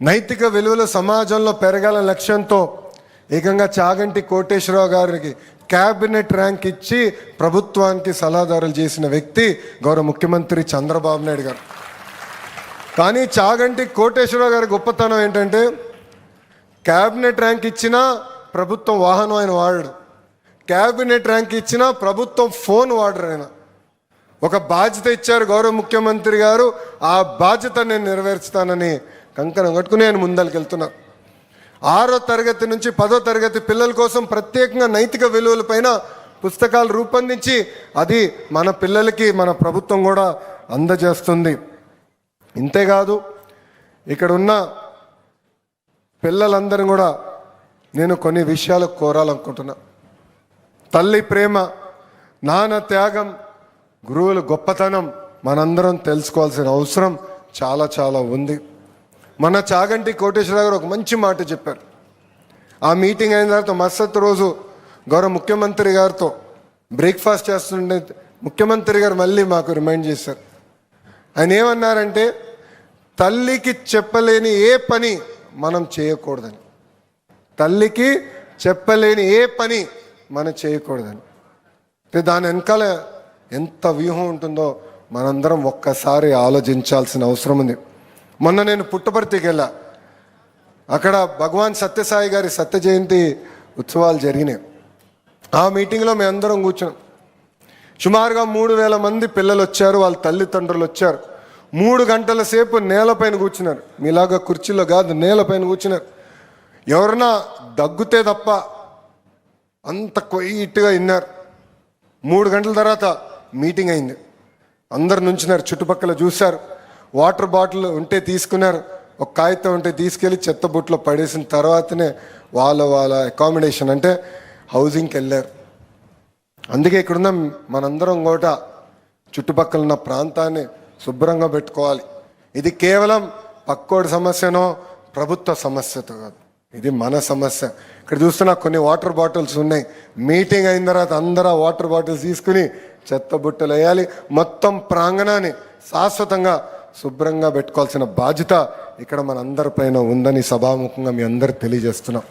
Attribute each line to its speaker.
Speaker 1: నైతిక విలువలు సమాజంలో పెరగాల లక్ష్యంతో ఏకంగా చాగంటి కోటేశ్వరరావు గారికి క్యాబినెట్ ర్యాంక్ ఇచ్చి ప్రభుత్వానికి సలహాదారులు చేసిన వ్యక్తి గౌరవ ముఖ్యమంత్రి చంద్రబాబు నాయుడు గారు. కానీ చాగంటి కోటేశ్వరరావు గారి గొప్పతనం ఏంటంటే క్యాబినెట్ ర్యాంక్ ఇచ్చినా ప్రభుత్వం వాహనం ఆయన వాడడు. క్యాబినెట్ ర్యాంక్ ఇచ్చినా ప్రభుత్వం ఫోన్ వాడరు ఆయన. ఒక బాధ్యత ఇచ్చారు గౌరవ ముఖ్యమంత్రి గారు ఆ బాధ్యత నేను నెరవేర్చుతానని కంకణం కట్టుకుని ఆయన ముందరికి వెళ్తున్నా. ఆరో తరగతి నుంచి పదో తరగతి పిల్లల కోసం ప్రత్యేకంగా నైతిక విలువలపైన పుస్తకాలు రూపొందించి అది మన పిల్లలకి మన ప్రభుత్వం కూడా అందజేస్తుంది. ఇంతేకాదు ఇక్కడ ఉన్న పిల్లలందరూ కూడా నేను కొన్ని విషయాలు కోరాలనుకుంటున్నా. తల్లి ప్రేమ నాన్న త్యాగం గురువుల గొప్పతనం మనందరం తెలుసుకోవాల్సిన అవసరం చాలా చాలా ఉంది. మన చాగంటి కోటేశ్వరరావు గారు ఒక మంచి మాట చెప్పారు. ఆ మీటింగ్ అయిన తర్వాత మరుసటి రోజు గౌరవ ముఖ్యమంత్రి గారితో బ్రేక్ఫాస్ట్ చేస్తుండే ముఖ్యమంత్రి గారు మళ్ళీ మాకు రిమైండ్ చేశారు. ఆయన ఏమన్నారంటే తల్లికి చెప్పలేని ఏ పని మనం చేయకూడదని. తల్లికి చెప్పలేని ఏ పని మనం చేయకూడదని. అంటే దాని వెనకాల ఎంత వ్యూహం ఉంటుందో మనందరం ఒక్కసారి ఆలోచించాల్సిన అవసరం ఉంది. మొన్న నేను పుట్టపర్తికి వెళ్ళా అక్కడ భగవాన్ సత్యసాయి గారి సత్య జయంతి ఉత్సవాలు జరిగినాయి. ఆ మీటింగ్లో మేము అందరం కూర్చున్నాం. సుమారుగా మూడు వేల మంది పిల్లలు వచ్చారు వాళ్ళ తల్లిదండ్రులు వచ్చారు. మూడు గంటల సేపు నేలపైన కూర్చున్నారు. మీలాగా కుర్చీలో కాదు నేలపైన కూర్చున్నారు. ఎవరన్నా దగ్గుతే తప్ప అంత క్వైట్గా విన్నారు మూడు గంటల తర్వాత మీటింగ్ అయింది. అందరు నుంచున్నారు చుట్టుపక్కల చూశారు. వాటర్ బాటిల్ ఉంటే తీసుకున్నారు ఒక కాగితం ఉంటే తీసుకెళ్ళి చెత్త బుట్టలో పడేసిన తర్వాతనే వాళ్ళ వాళ్ళ అకామిడేషన్ అంటే హౌసింగ్కి వెళ్ళారు. అందుకే ఇక్కడున్న మనందరం కూడా చుట్టుపక్కల ఉన్న ప్రాంతాన్ని శుభ్రంగా పెట్టుకోవాలి. ఇది కేవలం పక్కోడి సమస్యనో ప్రభుత్వ సమస్యతో కాదు. ఇది మన సమస్య. ఇక్కడ చూస్తున్నా కొన్ని వాటర్ బాటిల్స్ ఉన్నాయి. మీటింగ్ అయిన తర్వాత అందరూ వాటర్ బాటిల్స్ తీసుకుని చెత్త బుట్టలు వేయాలి. మొత్తం ప్రాంగణాన్ని శాశ్వతంగా శుభ్రంగా పెట్టుకోవాల్సిన బాధ్యత ఇక్కడ మనందరిపైన ఉందని సభాముఖంగా మీ అందరికి తెలియజేస్తున్నాం.